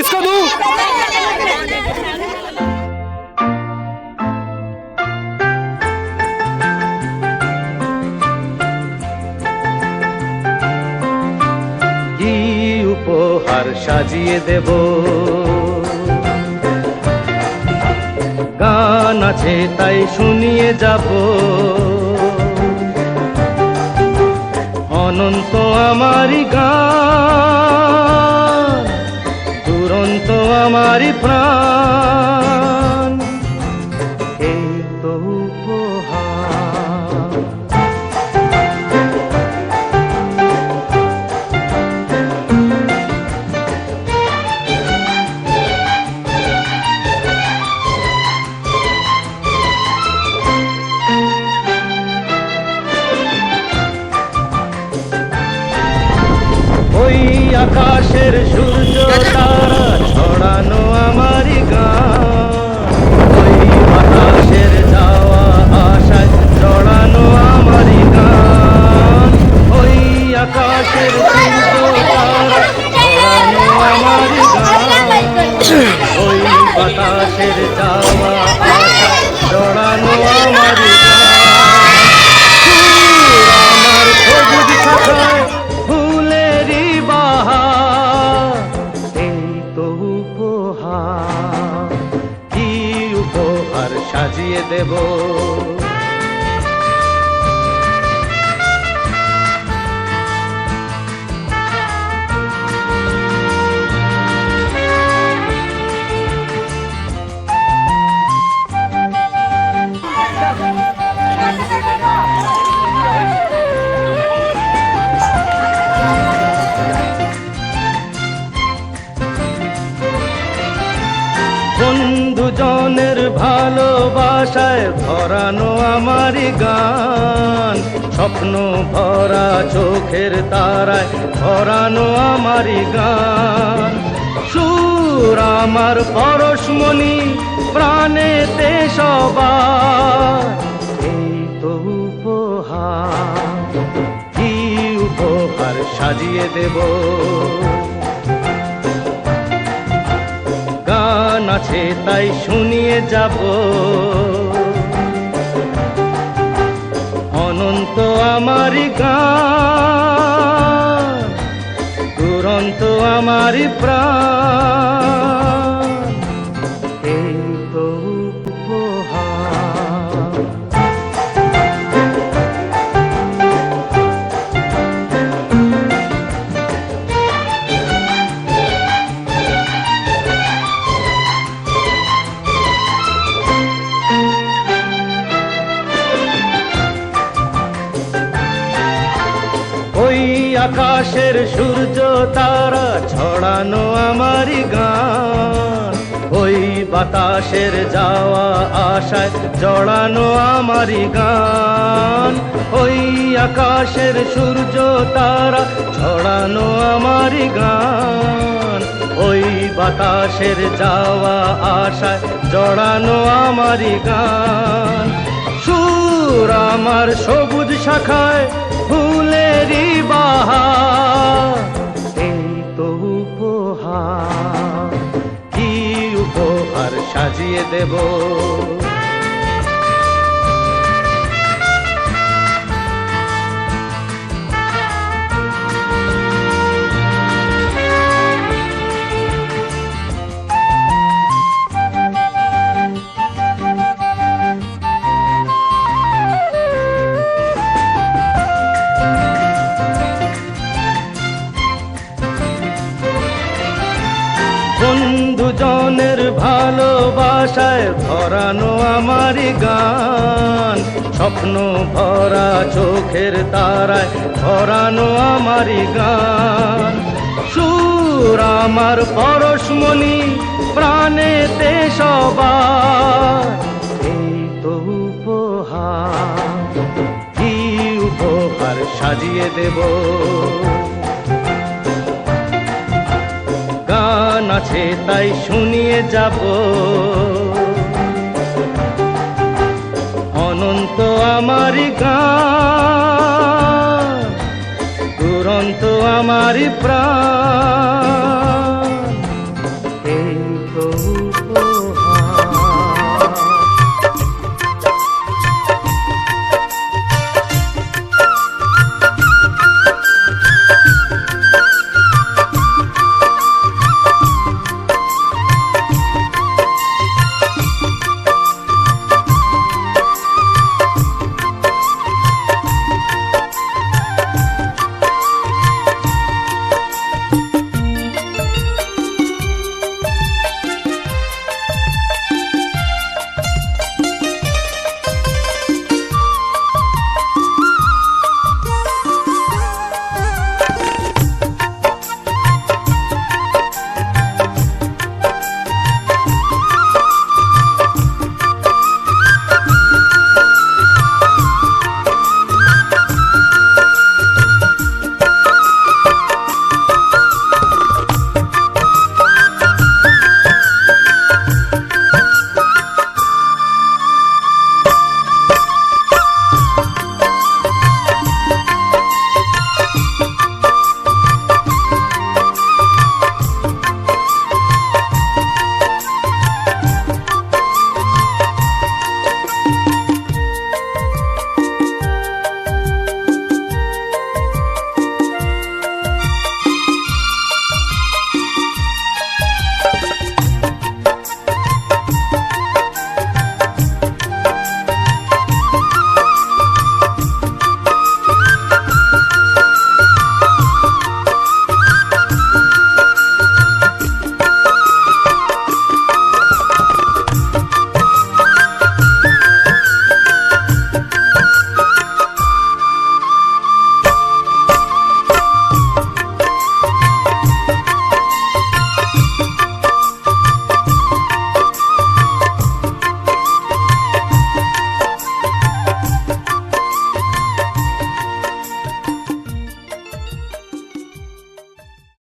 किसको दूं কি উপহার সাজিয়ে দেব গান আছে তাই শুনিয়ে যাব অনন্ত আমারই গান আকাশের উপহার সাজিয়ে দেব। বন্ধুজনের ভালোবাসায় ভরানো আমারই গান। স্বপ্ন ভরা চোখের তারায় ভরানো আমারই গান। সুর আমার পরশমণি প্রাণেতে সবার। উপহার, কি উপহার সাজিয়ে দেব? আছে তাই শুনিয়ে যাব। অনন্ত আমারই গান দুরন্ত আমারই প্রাণ। আকাশের সূর্য তারা ছড়ানো আমারই গান। ওই বাতাসের যাওয়া আশায় জড়ানো আমারই গান। ওই আকাশের সূর্য তারা ছড়ানো আমারই গান। ওই বাতাসের যাওয়া আশায় জড়ানো আমারই গান। সুর আমার সবুজ শাখায় ফুলেরই বাহার এই তো উপহার। কি উপহার সাজিয়ে দেব? ভালোবাসায় ভরানো আমারই গান। স্বপ্ন ভরা চোখের তারায় ভরানো আমারই গান। সুর আমার পরশমণি প্রাণেতে সবার। এই তো উপহার, কি উপহার সাজিয়ে দেব? আছে তাই শুনিয়ে যাব। অনন্ত আমারই গান দুরন্ত আমারই প্রাণ।